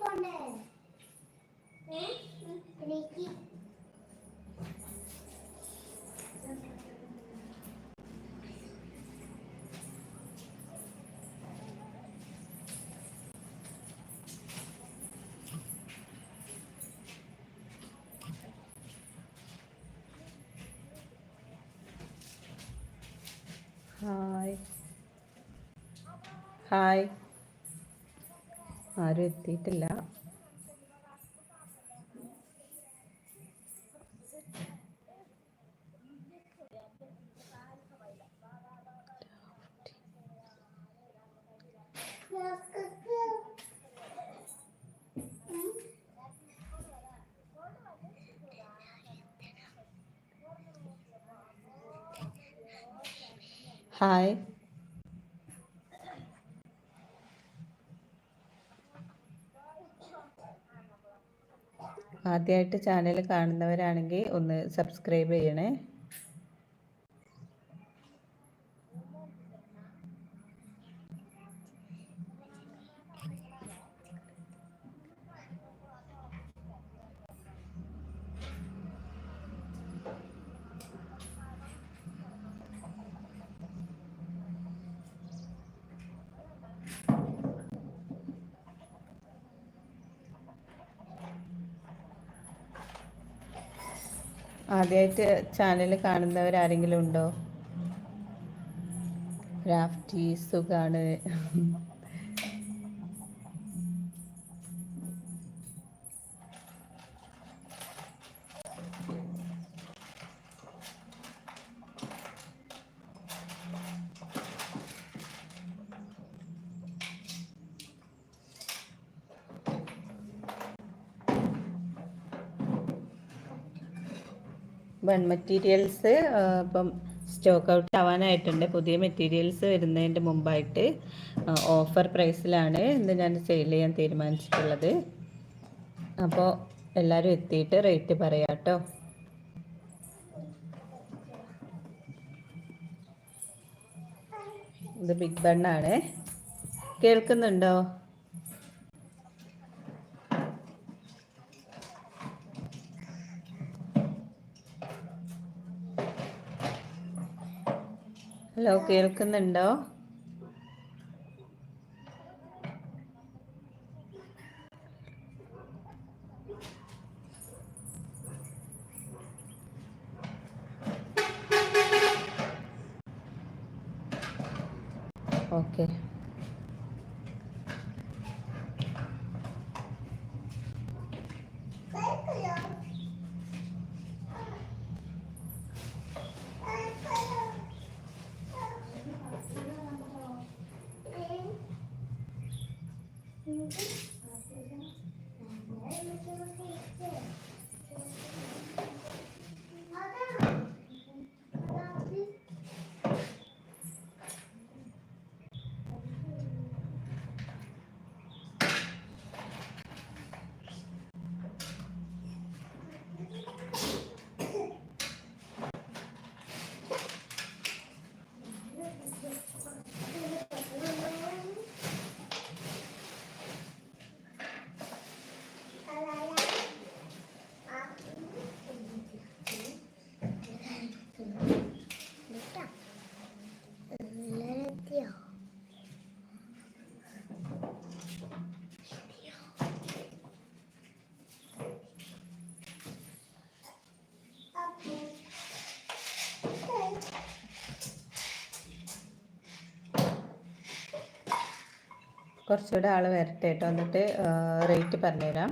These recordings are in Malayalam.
Hmm? Hi. Hi. ആരും എത്തിയിട്ടില്ല. ഹായ് ആദ്യമായിട്ട് ചാനൽ കാണുന്നവരാണെങ്കിൽ ഒന്ന് സബ്സ്ക്രൈബ് ചെയ്യണേ. ആദ്യമായിട്ട് ചാനൽ കാണുന്നവർ ആരെങ്കിലും ഉണ്ടോ? രാഫ്റ്റി സുഖാണ്. വൺ മെറ്റീരിയൽസ് ഇപ്പം സ്റ്റോക്ക് ഔട്ട് ആവാനായിട്ടുണ്ട്. പുതിയ മെറ്റീരിയൽസ് വരുന്നതിന്റെ മുമ്പായിട്ട് ഓഫർ പ്രൈസിലാണ് ഇന്ന് ഞാൻ സെയിൽ ചെയ്യാൻ തീരുമാനിച്ചിട്ടുള്ളത്. അപ്പോൾ എല്ലാവരും എത്തിയിട്ട് റേറ്റ് പറയാട്ടോ ഇത് ബിഗ് ബണ്ണാണ് കേൾക്കുന്നുണ്ടോ? ഹലോ കേൾക്കുന്നുണ്ടോ? ഓക്കെ. കുറച്ചുകൂടെ ആൾ വരട്ടെ കേട്ടോ എന്നിട്ട് റേറ്റ് പറഞ്ഞുതരാം.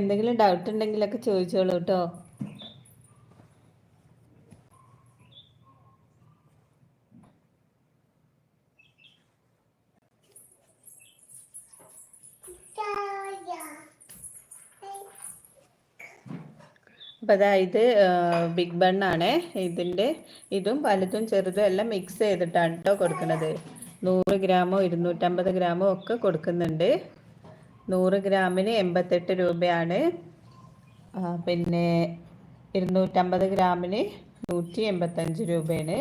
എന്തെങ്കിലും ഡൗട്ട് ഉണ്ടെങ്കിലൊക്കെ ചോദിച്ചോളൂ കേട്ടോ അപ്പോൾ അതായത് ബിഗ് ബൺ ആണ്. ഇതിന്റെ ഇതും വലുതും ചെറുതും എല്ലാം മിക്സ് ചെയ്തിട്ടാണ് കേട്ടോ കൊടുക്കുന്നത്. നൂറ് ഗ്രാമോ ഇരുന്നൂറ്റമ്പത് ഗ്രാമോ ഒക്കെ കൊടുക്കുന്നുണ്ട്. നൂറ് ഗ്രാമിന് എൺപത്തെട്ട് രൂപയാണ്. പിന്നെ ഇരുന്നൂറ്റമ്പത് ഗ്രാമിന് നൂറ്റി എൺപത്തഞ്ച് രൂപയാണ്.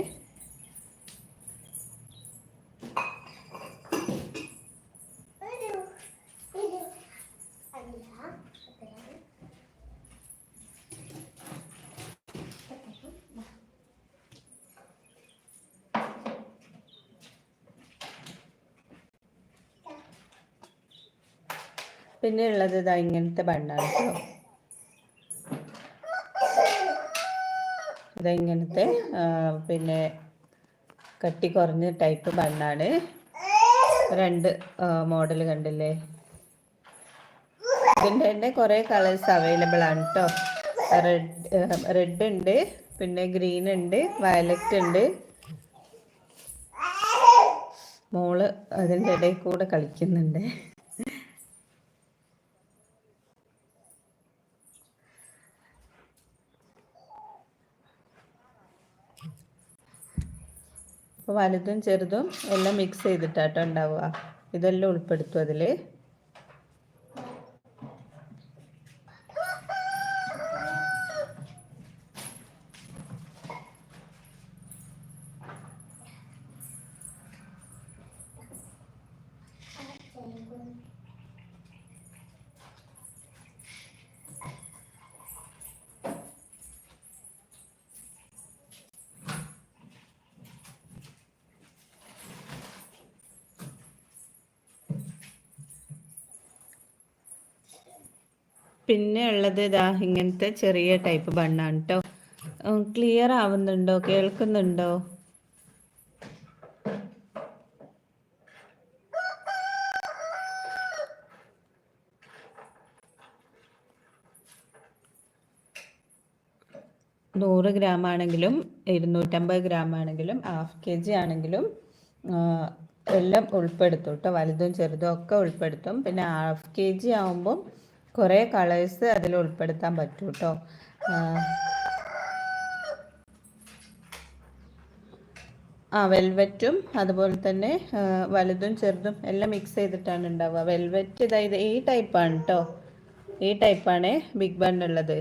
പിന്നെ ഉള്ളത് ഇതാ ഇങ്ങനത്തെ ബണ്ണാണ് കേട്ടോ ഇതാ ഇങ്ങനത്തെ പിന്നെ കട്ടി കുറഞ്ഞ ടൈപ്പ് ബണ്ണാണ്. രണ്ട് മോഡൽ കണ്ടില്ലേ? ഇതിന്റെ തന്നെ കുറേ കളേഴ്സ് അവൈലബിൾ ആണ് കേട്ടോ റെഡ് റെഡ് ഉണ്ട് പിന്നെ ഗ്രീൻ ഉണ്ട് വയലറ്റ് ഉണ്ട്. മോൾ അതിന്റെ ഇടയിൽ കൂടെ കളിക്കുന്നുണ്ട് അപ്പോൾ വലുതും ചെറുതും എല്ലാം മിക്സ് ചെയ്തിട്ടാട്ടോ ഉണ്ടാവുക. ഇതെല്ലാം ഉൾപ്പെടുത്തും അതിൽ പിന്നെ ഉള്ളത് ഇതാ ഇങ്ങനത്തെ ചെറിയ ടൈപ്പ് ബണ്ണാണ് കേട്ടോ ക്ലിയർ ആവുന്നുണ്ടോ? കേൾക്കുന്നുണ്ടോ? നൂറ് ഗ്രാം ആണെങ്കിലും ഇരുന്നൂറ്റമ്പത് ഗ്രാം ആണെങ്കിലും ഹാഫ് കെ ജി ആണെങ്കിലും എല്ലാം ഉൾപ്പെടുത്തും കേട്ടോ വലുതും ചെറുതും ഒക്കെ ഉൾപ്പെടുത്തും. പിന്നെ ഹാഫ് കെ ജി ആവുമ്പം കുറേ കളേഴ്സ് അതിൽ ഉൾപ്പെടുത്താൻ പറ്റും കേട്ടോ ആ വെൽവെറ്റും അതുപോലെ തന്നെ വലുതും ചെറുതും എല്ലാം മിക്സ് ചെയ്തിട്ടാണ് ഉണ്ടാവുക. വെൽവെറ്റ് ഇതായത് ഈ ടൈപ്പാണ് കേട്ടോ ഈ ടൈപ്പാണ് ബിഗ് ബൺ ഉള്ളത്.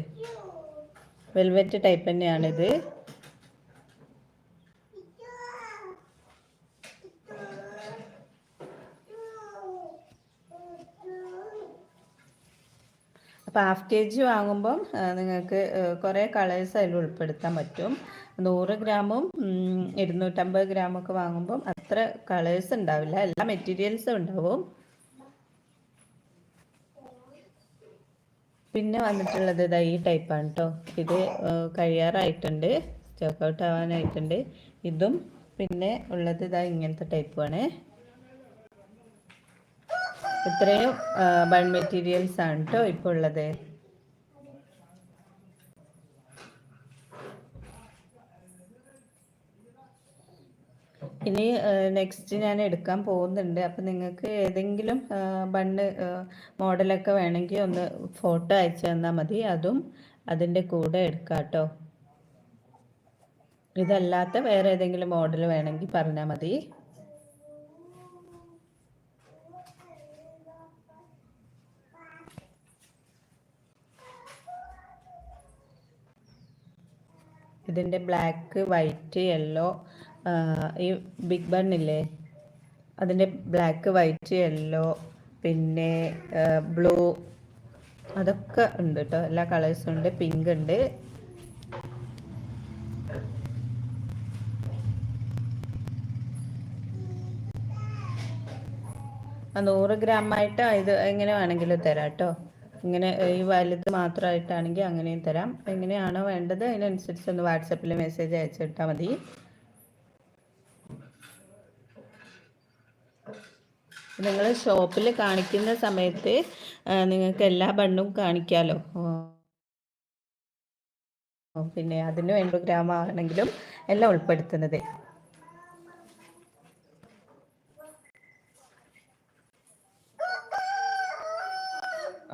വെൽവെറ്റ് ടൈപ്പ് തന്നെയാണിത്. അപ്പോൾ ഹാഫ് കെ ജി വാങ്ങുമ്പം നിങ്ങൾക്ക് കുറേ കളേഴ്സ് അതിൽ ഉൾപ്പെടുത്താൻ പറ്റും. നൂറ് ഗ്രാമും ഇരുന്നൂറ്റമ്പത് ഗ്രാമൊക്കെ വാങ്ങുമ്പം അത്ര കളേഴ്സ് ഉണ്ടാവില്ല. എല്ലാ മെറ്റീരിയൽസും ഉണ്ടാവും. പിന്നെ വന്നിട്ടുള്ളത് ഇതാ ഈ ടൈപ്പാണ് കേട്ടോ ഇത് കഴിയാറായിട്ടുണ്ട്. സ്റ്റോക്ക് ഔട്ട് ആവാനായിട്ടുണ്ട്. ഇതും പിന്നെ ഉള്ളത് ഇതാ ഇങ്ങനത്തെ ടൈപ്പാണ് ഇത്രയും ബൺ മെറ്റീരിയൽസ് ആണ് കേട്ടോ ഇപ്പോൾ ഉള്ളത് ഇനി നെക്സ്റ്റ് ഞാൻ എടുക്കാൻ പോകുന്നുണ്ട്. അപ്പം നിങ്ങൾക്ക് ഏതെങ്കിലും ബണ്ണ് മോഡലൊക്കെ വേണമെങ്കിൽ ഒന്ന് ഫോട്ടോ അയച്ചു തന്നാൽ മതി. അതും അതിന്റെ കൂടെ എടുക്കാം കേട്ടോ ഇതല്ലാത്ത വേറെ ഏതെങ്കിലും മോഡൽ വേണമെങ്കിൽ പറഞ്ഞാൽ മതി. ഇതിന്റെ ബ്ലാക്ക് വൈറ്റ് യെല്ലോ ഈ ബിഗ് ബൺ ഇല്ലേ? അതിന്റെ ബ്ലാക്ക് വൈറ്റ് യെല്ലോ പിന്നെ ബ്ലൂ അതൊക്കെ ഉണ്ട് കേട്ടോ എല്ലാ കളേഴ്സും ഉണ്ട്. പിങ്ക് ഉണ്ട്. നൂറ് ഗ്രാം ആയിട്ട് ഇത് എങ്ങനെ വേണമെങ്കിലും തരാം കേട്ടോ ഇങ്ങനെ ഈ വലുത് മാത്രമായിട്ടാണെങ്കിൽ അങ്ങനെയും തരാം. എങ്ങനെയാണോ വേണ്ടത് അതിനനുസരിച്ച് ഒന്ന് വാട്സപ്പിൽ മെസ്സേജ് അയച്ചിട്ടാൽ മതി. നിങ്ങൾ ഷോപ്പിൽ കാണിക്കുന്ന സമയത്ത് നിങ്ങൾക്ക് എല്ലാ ബണ്ണും കാണിക്കാമല്ലോ പിന്നെ അതിന് വേണ്ട ഗ്രാം ആണെങ്കിലും എല്ലാം ഉൾപ്പെടുത്തുന്നത്.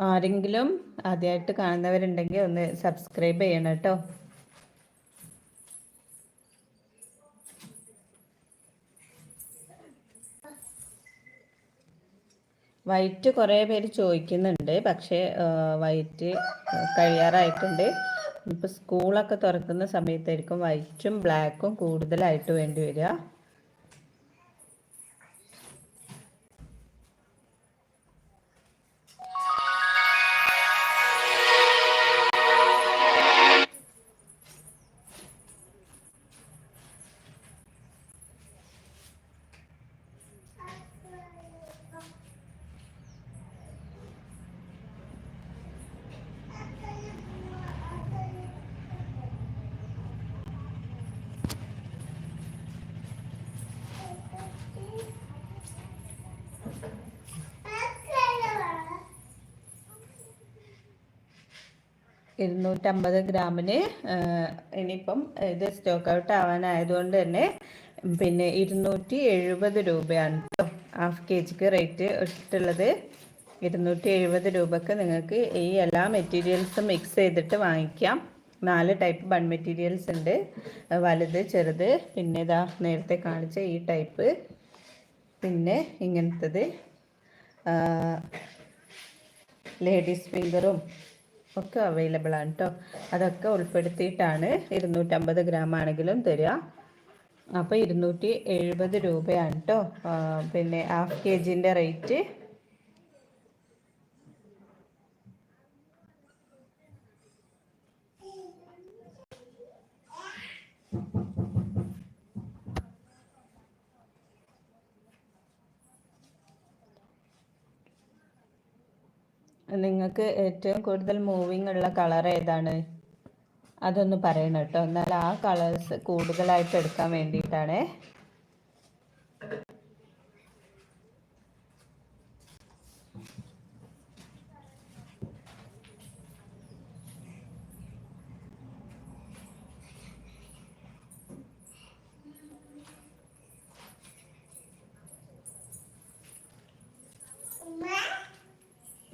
ആരെങ്കിലും ആദ്യമായിട്ട് കാണുന്നവരുണ്ടെങ്കിൽ ഒന്ന് സബ്സ്ക്രൈബ് ചെയ്യണം കേട്ടോ. വൈറ്റ് കുറേ പേര് ചോദിക്കുന്നുണ്ട്. പക്ഷേ വൈറ്റ് കഴിയാറായിട്ടുണ്ട്. ഇപ്പോൾ സ്കൂളൊക്കെ തുറക്കുന്ന സമയത്തായിരിക്കും വൈറ്റും ബ്ലാക്കും കൂടുതലായിട്ട് വേണ്ടി വരിക. ഇരുന്നൂറ്റമ്പത് ഗ്രാമിന് ഇനിയിപ്പം ഇത് സ്റ്റോക്ക് ഔട്ട് ആവാനായതുകൊണ്ട് തന്നെ പിന്നെ ഇരുന്നൂറ്റി എഴുപത് രൂപയാണ് കേട്ടോ ഹാഫ് കെ ജിക്ക് റേറ്റ് ഇട്ടുള്ളത് ഇരുന്നൂറ്റി എഴുപത് രൂപക്ക് നിങ്ങൾക്ക് ഈ എല്ലാ മെറ്റീരിയൽസും മിക്സ് ചെയ്തിട്ട് വാങ്ങിക്കാം. നാല് ടൈപ്പ് ബൺ മെറ്റീരിയൽസ് ഉണ്ട്. വലുത് ചെറുത് പിന്നെ ഇതാ നേരത്തെ കാണിച്ച ഈ ടൈപ്പ് പിന്നെ ഇങ്ങനത്തത് ലേഡീസ് ഫിംഗറും ഒക്കെ അവൈലബിൾ ആണ് കേട്ടോ അതൊക്കെ ഉൾപ്പെടുത്തിയിട്ടാണ് ഇരുന്നൂറ്റമ്പത് ഗ്രാം ആണെങ്കിലും തരിക അപ്പോൾ ഇരുന്നൂറ്റി എഴുപത് രൂപയാണ് കേട്ടോ പിന്നെ ഹാഫ് കെ ജിന്റെ റേറ്റ് നിങ്ങൾക്ക് ഏറ്റവും കൂടുതൽ മൂവിങ് ഉള്ള കളർ ഏതാണ്? അതൊന്ന് പറയണം കേട്ടോ. എന്നാൽ ആ കളേഴ്സ് കൂടുതലായിട്ട് എടുക്കാൻ വേണ്ടിയിട്ടാണ്.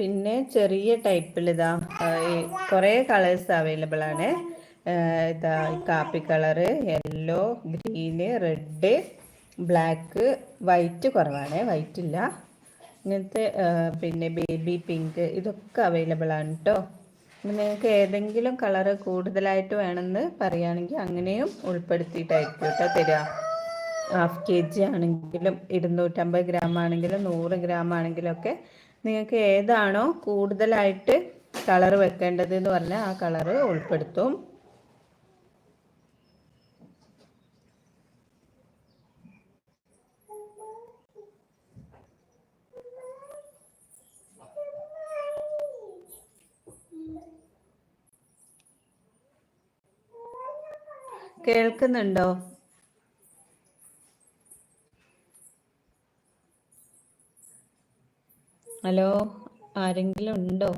പിന്നെ ചെറിയ ടൈപ്പിൽ ഇതാ കുറേ കളേഴ്സ് അവൈലബിൾ ആണ്. ഇതാ കാപ്പി colour yellow green red black white കുറവാണ്. വൈറ്റ് ഇല്ല. ഇങ്ങനത്തെ പിന്നെ ബേബി പിങ്ക് ഇതൊക്കെ അവൈലബിൾ ആണ് കേട്ടോ നിങ്ങൾക്ക് ഏതെങ്കിലും കളറ് കൂടുതലായിട്ട് വേണമെന്ന് പറയുകയാണെങ്കിൽ അങ്ങനെയും ഉൾപ്പെടുത്തിയിട്ടായിരിക്കും കേട്ടോ തരിക ഹാഫ് കെ ജി ആണെങ്കിലും ഇരുന്നൂറ്റമ്പത് ഗ്രാം ആണെങ്കിലും നൂറ് ഗ്രാം ആണെങ്കിലും ഒക്കെ നിങ്ങൾക്ക് ഏതാണോ കൂടുതലായിട്ട് കളർ വെക്കേണ്ടത് എന്ന് പറഞ്ഞാൽ ആ കളറ് ഉൾപ്പെടുത്തും. കേൾക്കുന്നുണ്ടോ? ഹലോ ആരെങ്കിലും ഉണ്ടോ?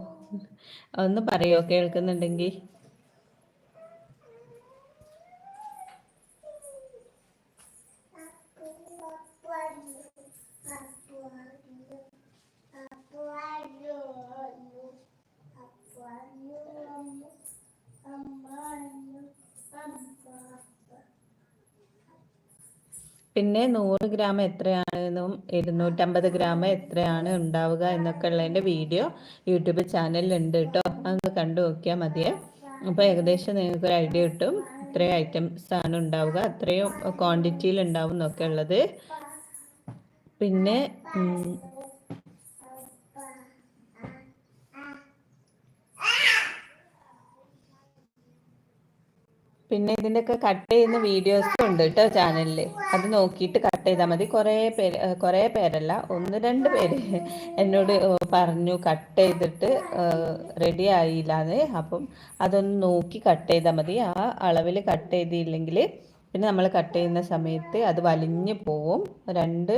ഒന്ന് പറയോ കേൾക്കുന്നുണ്ടെങ്കിൽ. പിന്നെ നൂറ് ഗ്രാം എത്രയാണെന്നും ഇരുന്നൂറ്റമ്പത് ഗ്രാം എത്രയാണ് ഉണ്ടാവുക എന്നൊക്കെ ഉള്ളതിന്റെ വീഡിയോ യൂട്യൂബ് ചാനലിലുണ്ട് കേട്ടോ. അതൊന്ന് കണ്ടു നോക്കിയാൽ മതിയേ അപ്പോൾ ഏകദേശം നിങ്ങൾക്കൊരു ഐഡിയ കിട്ടും ഇത്രയും ഐറ്റംസ് ആണ് ഉണ്ടാവുക അത്രയും ക്വാണ്ടിറ്റിയിൽ ഉണ്ടാവും എന്നൊക്കെ ഉള്ളത്. പിന്നെ പിന്നെ ഇതിന്റെയൊക്കെ കട്ട് ചെയ്യുന്ന വീഡിയോസും ഉണ്ട് കേട്ടോ ചാനലിൽ അത് നോക്കിയിട്ട് കട്ട് ചെയ്താൽ മതി. കുറേ പേര് കുറേ പേരല്ല. ഒന്ന് രണ്ട് പേര് എന്നോട് പറഞ്ഞു കട്ട് ചെയ്തിട്ട് റെഡി ആയില്ലാന്ന്. അപ്പം അതൊന്ന് നോക്കി കട്ട് ചെയ്താൽ മതി. ആ അളവിൽ കട്ട് ചെയ്തില്ലെങ്കിൽ പിന്നെ നമ്മൾ കട്ട് ചെയ്യുന്ന സമയത്ത് അത് വലിഞ്ഞു പോവും. രണ്ട്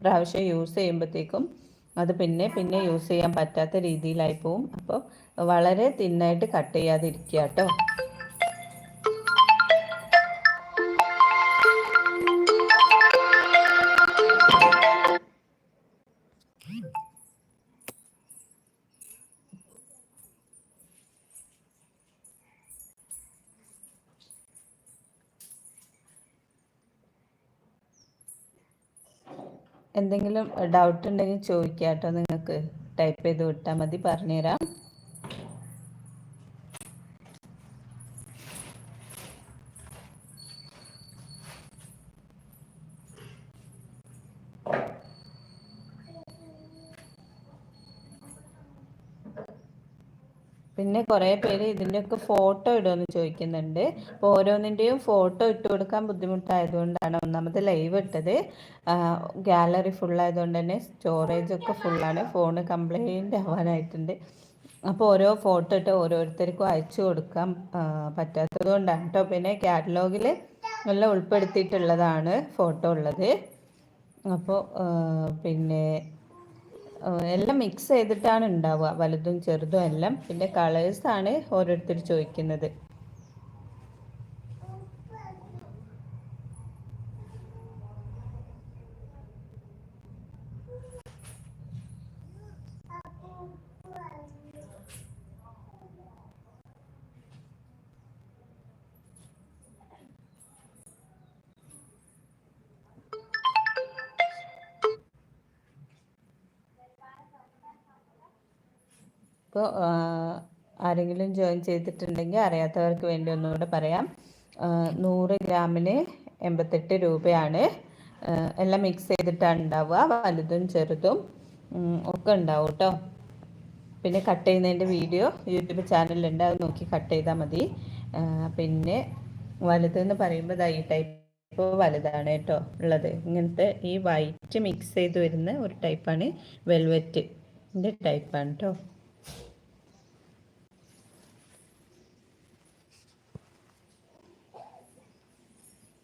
പ്രാവശ്യം യൂസ് ചെയ്യുമ്പോഴത്തേക്കും അത് പിന്നെ പിന്നെ യൂസ് ചെയ്യാൻ പറ്റാത്ത രീതിയിലായി പോവും. അപ്പോൾ വളരെ തിന്നായിട്ട് കട്ട് ചെയ്യാതിരിക്കുക കേട്ടോ എന്തെങ്കിലും ഡൗട്ട് ഉണ്ടെങ്കിൽ ചോദിക്കാം കേട്ടോ നിങ്ങൾക്ക്. ടൈപ്പ് ചെയ്ത് വിട്ടാൽ മതി. പറഞ്ഞുതരാം പിന്നെ കുറേ പേര് ഇതിന്റെയൊക്കെ ഫോട്ടോ ഇടുമെന്ന് ചോദിക്കുന്നുണ്ട്. അപ്പോൾ ഓരോന്നിന്റെയും ഫോട്ടോ ഇട്ട് കൊടുക്കാൻ ബുദ്ധിമുട്ടായതുകൊണ്ടാണ് ഒന്നാമത് ലൈവ് ഇട്ടത്. ഗാലറി ഫുള്ളായതുകൊണ്ട് തന്നെ സ്റ്റോറേജ് ഒക്കെ ഫുള്ളാണ്. ഫോണ് കംപ്ലൈന്റ് ആവാനായിട്ടുണ്ട്. അപ്പോൾ ഓരോ ഫോട്ടോ ഇട്ട് ഓരോരുത്തർക്കും അയച്ചു കൊടുക്കാൻ പറ്റാത്തത് കൊണ്ടാണ് കേട്ടോ. പിന്നെ കാറ്റലോഗിൽ എല്ലാം ഉൾപ്പെടുത്തിയിട്ടുള്ളതാണ് ഫോട്ടോ ഉള്ളത്. അപ്പോൾ പിന്നെ എല്ലാം മിക്സ് ചെയ്തിട്ടാണ് ഉണ്ടാവുക. വലുതും ചെറുതും എല്ലാം. പിന്നെ കളേഴ്സാണ് ഓരോരുത്തർ ചോദിക്കുന്നത്. ഇപ്പോൾ ആരെങ്കിലും ജോയിൻ ചെയ്തിട്ടുണ്ടെങ്കിൽ അറിയാത്തവർക്ക് വേണ്ടി ഒന്നുകൂടെ പറയാം. നൂറ് ഗ്രാമിന് എൺപത്തെട്ട് രൂപയാണ്. എല്ലാം മിക്സ് ചെയ്തിട്ടാണ് ഉണ്ടാവുക. വലുതും ചെറുതും ഒക്കെ ഉണ്ടാവും കേട്ടോ പിന്നെ കട്ട് ചെയ്യുന്നതിന്റെ വീഡിയോ യൂട്യൂബ് ചാനലുണ്ട് അത് നോക്കി കട്ട് ചെയ്താൽ മതി. പിന്നെ വലുതെന്ന് പറയുമ്പോൾ ഈ ടൈപ്പ് വലുതാണ് കേട്ടോ ഉള്ളത്. ഇങ്ങനത്തെ ഈ വൈറ്റ് മിക്സ് ചെയ്ത് വരുന്ന ഒരു ടൈപ്പാണ് വെൽവെറ്റ് ടൈപ്പാണ് കേട്ടോ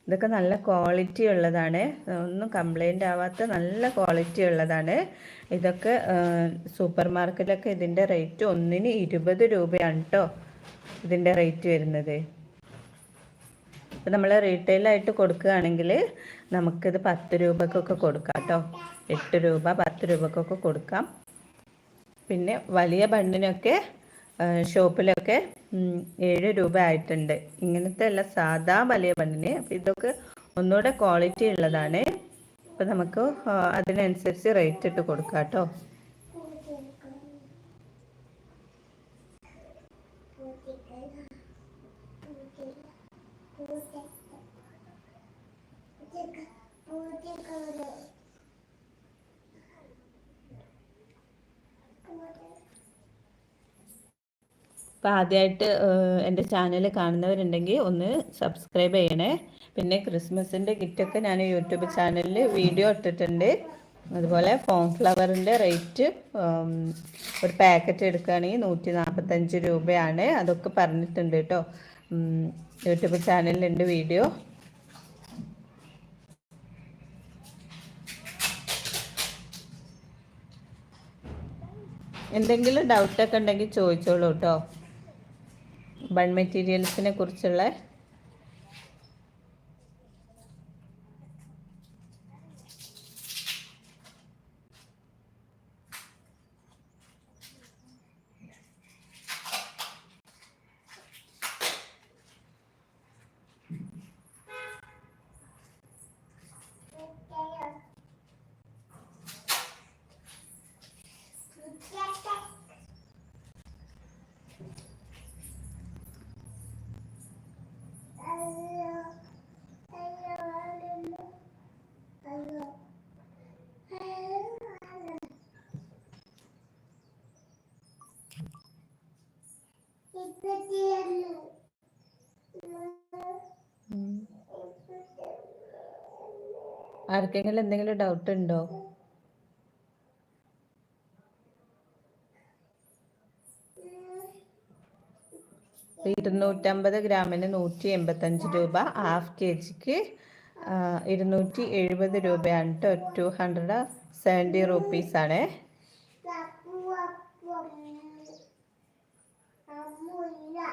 ഇതൊക്കെ നല്ല ക്വാളിറ്റി ഉള്ളതാണ്. ഒന്നും കംപ്ലൈന്റ് ആവാത്ത നല്ല ക്വാളിറ്റി ഉള്ളതാണ്. ഇതൊക്കെ സൂപ്പർ മാർക്കറ്റിലൊക്കെ ഇതിന്റെ റേറ്റ് ഒന്നിന് ഇരുപത് രൂപയാണ് കേട്ടോ ഇതിന്റെ റേറ്റ് വരുന്നത്. ഇപ്പം നമ്മൾ റീറ്റെയിലായിട്ട് കൊടുക്കുകയാണെങ്കിൽ നമുക്കിത് പത്ത് രൂപക്കൊക്കെ കൊടുക്കാം കേട്ടോ എട്ട് രൂപ പത്ത് രൂപക്കൊക്കെ കൊടുക്കാം. പിന്നെ വലിയ ബണ്ണിനൊക്കെ ഷോപ്പിലൊക്കെ ഏഴ് രൂപ ആയിട്ടുണ്ട്. ഇങ്ങനത്തെ അല്ല സാധാ വലിയ ബണ്ണിന്. അപ്പം ഇതൊക്കെ ഒന്നുകൂടെ ക്വാളിറ്റി ഉള്ളതാണ്. അപ്പം നമുക്ക് അതിനനുസരിച്ച് റേറ്റ് ഇട്ട് കൊടുക്കാം കേട്ടോ. അപ്പോൾ ആദ്യമായിട്ട് എന്റെ ചാനൽ കാണുന്നവരുണ്ടെങ്കിൽ ഒന്ന് സബ്സ്ക്രൈബ് ചെയ്യണേ. പിന്നെ ക്രിസ്മസിന്റെ കിറ്റൊക്കെ ഞാൻ യൂട്യൂബ് ചാനലിൽ വീഡിയോ ഇട്ടിട്ടുണ്ട്. അതുപോലെ ഫോം ഫ്ലവറിന്റെ റേറ്റ് ഒരു പാക്കറ്റ് എടുക്കുകയാണെങ്കിൽ നൂറ്റി നാൽപ്പത്തഞ്ച് രൂപയാണ്. അതൊക്കെ പറഞ്ഞിട്ടുണ്ട് കേട്ടോ. യൂട്യൂബ് ചാനലിലുണ്ട് വീഡിയോ. എന്തെങ്കിലും ഡൗട്ടൊക്കെ ഉണ്ടെങ്കിൽ ചോദിച്ചോളൂ കേട്ടോ. ബൺ മെറ്റീരിയൽസിനെ കുറിച്ചുള്ള ആർക്കെങ്കിലും എന്തെങ്കിലും ഡൗട്ട് ഉണ്ടോ ഇരുന്നൂറ്റമ്പത് ഗ്രാമിന് നൂറ്റി എൺപത്തി അഞ്ച് രൂപ ഹാഫ് കെ ജിക്ക് ഇരുന്നൂറ്റി എഴുപത് രൂപയാണ് കേട്ടോ ടു ഹൺഡ്രഡ് സെവന്റി റുപ്പീസ് ആണ് Yeah.